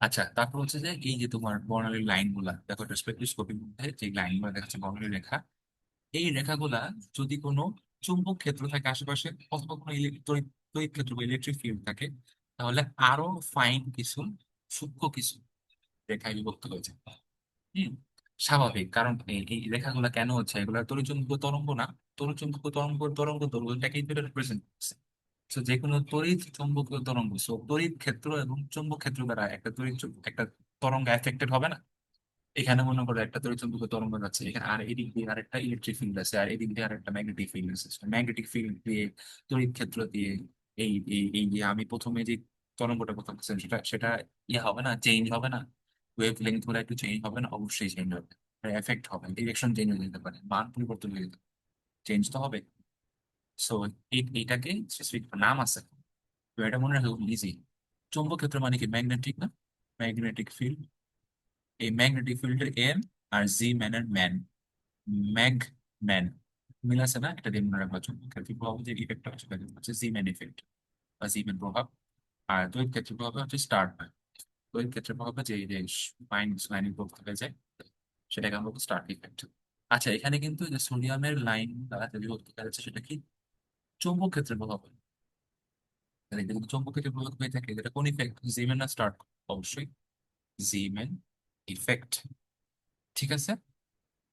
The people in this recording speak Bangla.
আচ্ছা তারপর হচ্ছে যে এই যে তোমার বর্ণালীর লাইনগুলা দেখো একটা স্পেকট্রোস্কোপির মধ্যে যে লাইনগুলা দেখাচ্ছে বর্ণালী রেখা, এই রেখাগুলা যদি কোনো চুম্বক ক্ষেত্র থাকে আশেপাশে অথবা কোনো ইলেকট্রিক তড়িৎ ক্ষেত্র বা ইলেকট্রিক ফিল্ড থাকে, তাহলে আরও ফাইন কিছু, সূক্ষ্ম কিছু রেখায় বিভক্ত হয়েছে হম, স্বাভাবিক, কারণ এই রেখাগুলো কেন হচ্ছে? এগুলো তড়িৎচুম্বকীয় তরঙ্গ না, তড়িৎচুম্বকীয় তরঙ্গ তরঙ্গ দৈর্ঘ্যটাকেই রিপ্রেজেন্ট করছে। তো যে কোনো তড়িৎ চুম্বকীয় তরঙ্গ। সো তড়িৎ ক্ষেত্র এবং চুম্বক ক্ষেত্র দ্বারা একটা তড়িৎ একটা তরঙ্গ এফেক্টেড হবে না? এখানে মনে করো একটা তড়িৎ চুম্বকীয় তরঙ্গ যাচ্ছে। এখানে আর এদিক দিয়ে আর একটা ইলেকট্রিক ফিল্ড আছে, আর এদিক দিয়ে আর একটা ম্যাগনেটিক ফিল্ড আছে ম্যাগনেটিক ফিল্ড দিয়ে, তড়িৎ ক্ষেত্র দিয়ে এই এই এই যে আমি প্রথমে যে তরঙ্গটা কথা বলছিলাম সেটা সেটা ইয়ে হবে না? চেঞ্জ হবে না? ওয়েভ লেন্থগুলো একটু চেঞ্জ হবে না? অবশ্যই চেঞ্জ হবে। এফেক্ট হবে। ডিরেকশন চেঞ্জ হয়ে যেতে পারে। মান পরিবর্তন হয়ে যেতে চেঞ্জ তো হবে। সো এইটাকে স্পেসিফিক নাম আছে। তো এটা মনে চৌম্বক ক্ষেত্র মানে কি? ম্যাগনেটিক না? ম্যাগনেটিক ফিল্ড এই ম্যাগনেটিক ফিল্ডের এম আর জি ম্যানের ম্যান ম্যাগ ম্যান মিল আছে না? এটা দিয়ে মনে চৌম্বক ক্ষেত্রের প্রভাব যে সেটা হচ্ছে জি ম্যান ইফেক্ট বা জি ম্যান প্রভাব। আর তড়িৎ ক্ষেত্রের প্রভাব হচ্ছে স্টার তড়িৎ ক্ষেত্রের প্রভাবে যে যে লাইন লাইনের প্রভাব থেকে যায়, সেটাকে আমরা বলব স্টার ইফেক্ট আচ্ছা এখানে কিন্তু সোডিয়ামের লাইন দ্বারা যে বিভক্ত করা যাচ্ছে সেটা কি? চৌম্বক ক্ষেত্রের প্রভাব তাহলে যদি চৌম্বক ক্ষেত্রের প্রভাব হয়ে থাকে এটা কোন ইফেক্ট জিমেন না স্টার্ট অবশ্যই জিমেন ইফেক্ট ঠিক আছে?